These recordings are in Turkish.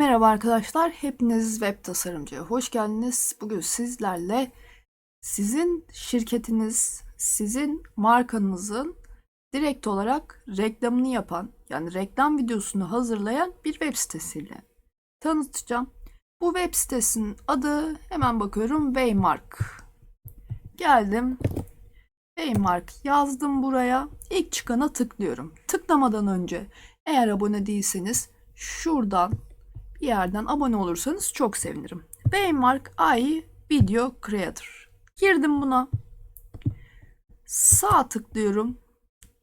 Merhaba arkadaşlar, hepiniz web tasarımcıya hoş geldiniz. Bugün sizlerle sizin şirketiniz, sizin markanızın direkt olarak reklamını yapan, yani reklam videosunu hazırlayan bir web sitesiyle tanıtacağım. Bu web sitesinin adı hemen bakıyorum Waymark. Geldim. Waymark yazdım buraya. İlk çıkana tıklıyorum. Tıklamadan önce eğer abone değilseniz şuradan bir yerden abone olursanız çok sevinirim. Waymark AI Video Creator. Girdim buna. Sağ tıklıyorum.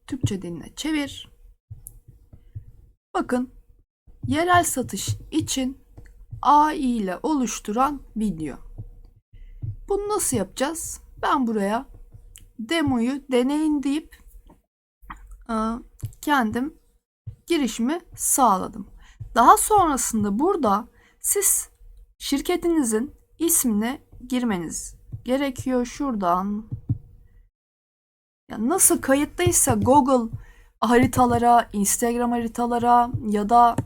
Türkçe diline çevir. Bakın yerel satış için AI ile oluşturan video. Bunu nasıl yapacağız? Ben buraya demoyu deneyin deyip e, kendim girişimi sağladım. Daha sonrasında burada siz şirketinizin ismini girmeniz gerekiyor. Şuradan ya nasıl kayıtlıysa Google haritalara, Instagram haritalara ya da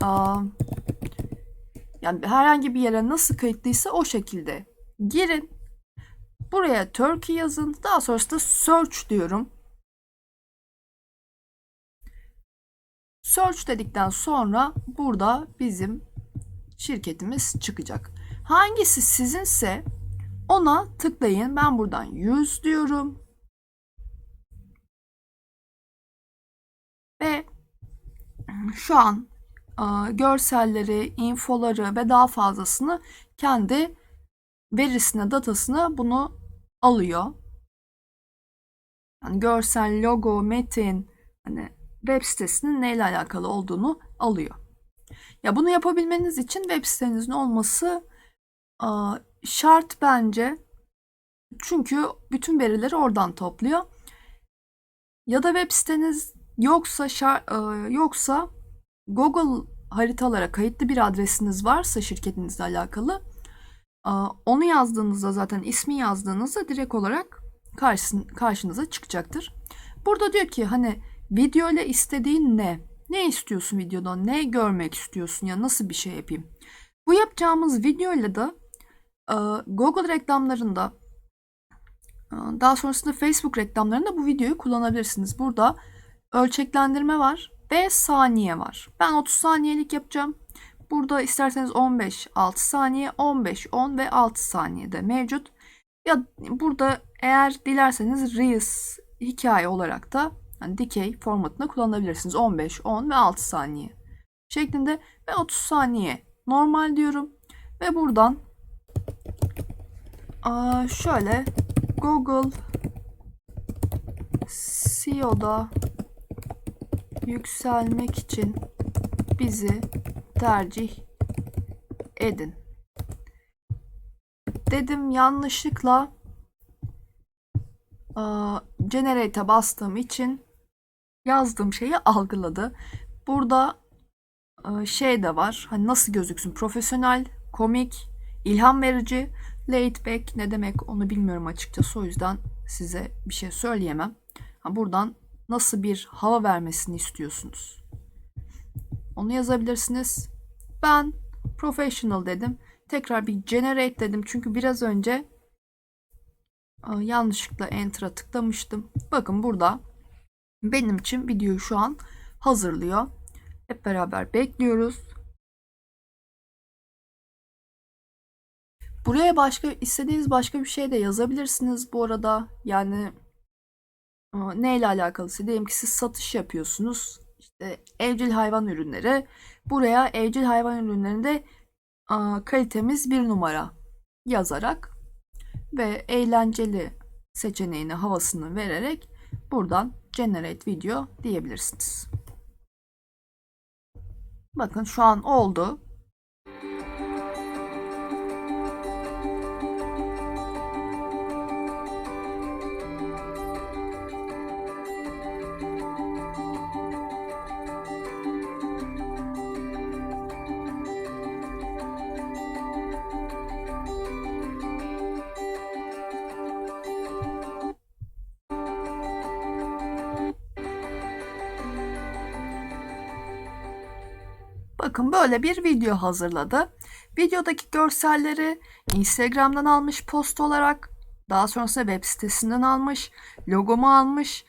aa, yani herhangi bir yere nasıl kayıtlıysa o şekilde girin. Buraya Turkey yazın. Daha sonrasında search diyorum. Search dedikten sonra burada bizim şirketimiz çıkacak. Hangisi sizinse ona tıklayın. Ben buradan 100 diyorum. Ve şu an e, görselleri, infoları ve daha fazlasını kendi verisine, datasına bunu alıyor. Yani görsel, logo, metin, hani web sitesinin neyle alakalı olduğunu alıyor. Ya bunu yapabilmeniz için web sitenizin olması şart bence. Çünkü bütün verileri oradan topluyor. Ya da web siteniz yoksa şar, yoksa Google haritalara kayıtlı bir adresiniz varsa şirketinizle alakalı onu yazdığınızda zaten ismi yazdığınızda direkt olarak karşınıza çıkacaktır. Burada diyor ki hani Video ile istediğin ne? Ne istiyorsun videodan? Ne görmek istiyorsun ya nasıl bir şey yapayım? Bu yapacağımız video ile de e, Google reklamlarında e, daha sonrasında Facebook reklamlarında bu videoyu kullanabilirsiniz. Burada ölçeklendirme var ve saniye var. Ben 30 saniyelik yapacağım. Burada isterseniz 15, 6 saniye, 15, 10 ve 6 saniyede mevcut. Ya burada eğer dilerseniz Reels hikaye olarak da yani dikey formatında kullanabilirsiniz. 15, 10 ve 6 saniye şeklinde ve 30 saniye normal diyorum. Ve buradan şöyle Google SEO'da yükselmek için bizi tercih edin. Dedim yanlışlıkla generate'e bastığım için yazdığım şeyi algıladı. Burada e, şey de var. Hani nasıl gözüksün? Profesyonel, komik, ilham verici, laid back ne demek onu bilmiyorum açıkçası. O yüzden size bir şey söyleyemem. Buradan nasıl bir hava vermesini istiyorsunuz? Onu yazabilirsiniz. Ben professional dedim. Tekrar bir generate dedim. Çünkü biraz önce e, yanlışlıkla enter'a tıklamıştım. Bakın burada benim için videoyu şu an hazırlıyor. Hep beraber bekliyoruz. Buraya başka istediğiniz başka bir şey de yazabilirsiniz bu arada. Yani neyle alakalısı diyelim ki siz satış yapıyorsunuz. İşte evcil hayvan ürünleri. Buraya evcil hayvan ürünlerinde kalitemiz bir numara yazarak ve eğlenceli seçeneğine havasını vererek buradan generate video diyebilirsiniz. Bakın şu an oldu. Bakın böyle bir video hazırladı. Videodaki görselleri Instagram'dan almış post olarak, daha sonrasında web sitesinden almış, logomu almış,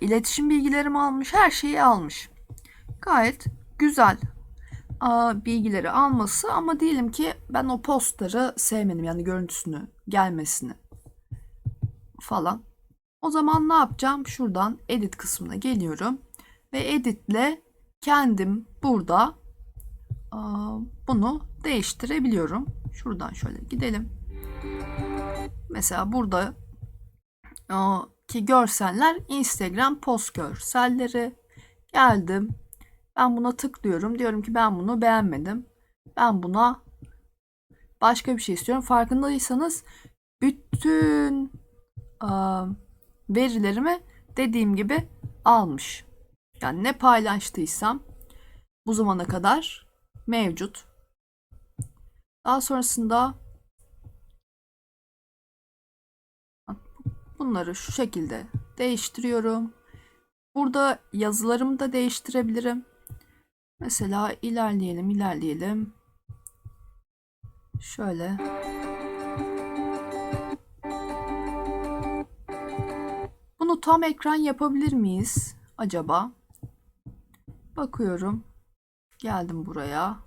iletişim bilgilerimi almış, her şeyi almış. Gayet güzel bilgileri alması ama diyelim ki ben o postları sevmedim yani görüntüsünü, gelmesini falan. O zaman ne yapacağım? Şuradan edit kısmına geliyorum ve editle kendim burada bunu değiştirebiliyorum. Şuradan şöyle gidelim. Mesela burada ki görseller Instagram post görselleri. Geldim. Ben buna tıklıyorum. Diyorum ki ben bunu beğenmedim. Ben buna başka bir şey istiyorum. Farkındaysanız bütün verilerimi dediğim gibi almış. Yani ne paylaştıysam bu zamana kadar mevcut. Daha sonrasında bunları şu şekilde değiştiriyorum. Burada yazılarımı da değiştirebilirim. Mesela ilerleyelim, ilerleyelim. Şöyle. Bunu tam ekran yapabilir miyiz acaba? Bakıyorum. Geldim buraya.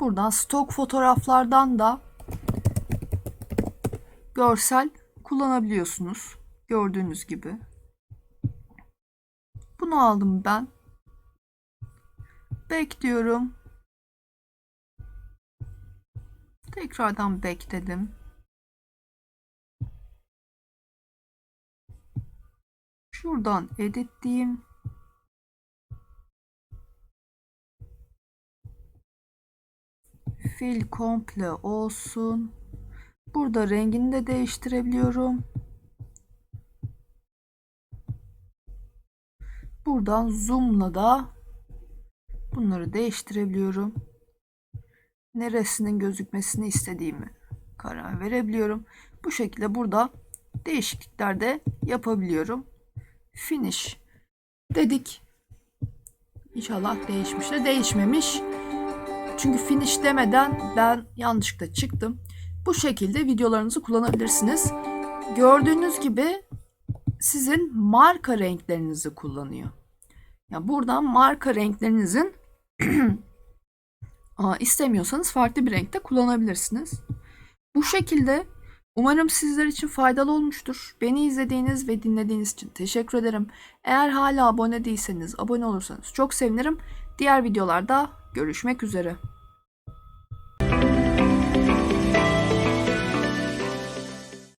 Buradan stok fotoğraflardan da görsel kullanabiliyorsunuz. Gördüğünüz gibi. Bunu aldım ben. Bekliyorum. Tekrardan bekledim. Şuradan edit Fil komple olsun. Burada rengini de değiştirebiliyorum. Buradan zoom'la da bunları değiştirebiliyorum. Neresinin gözükmesini istediğimi karar verebiliyorum. Bu şekilde burada değişiklikler de yapabiliyorum. Finish dedik. İnşallah değişmiştir. Değişmemiş. Çünkü finish demeden ben yanlışlıkla çıktım. Bu şekilde videolarınızı kullanabilirsiniz. Gördüğünüz gibi sizin marka renklerinizi kullanıyor. Ya buradan marka renklerinizin istemiyorsanız farklı bir renkte kullanabilirsiniz. Bu şekilde umarım sizler için faydalı olmuştur. Beni izlediğiniz ve dinlediğiniz için teşekkür ederim. Eğer hala abone değilseniz abone olursanız çok sevinirim. Diğer videolarda görüşmek üzere.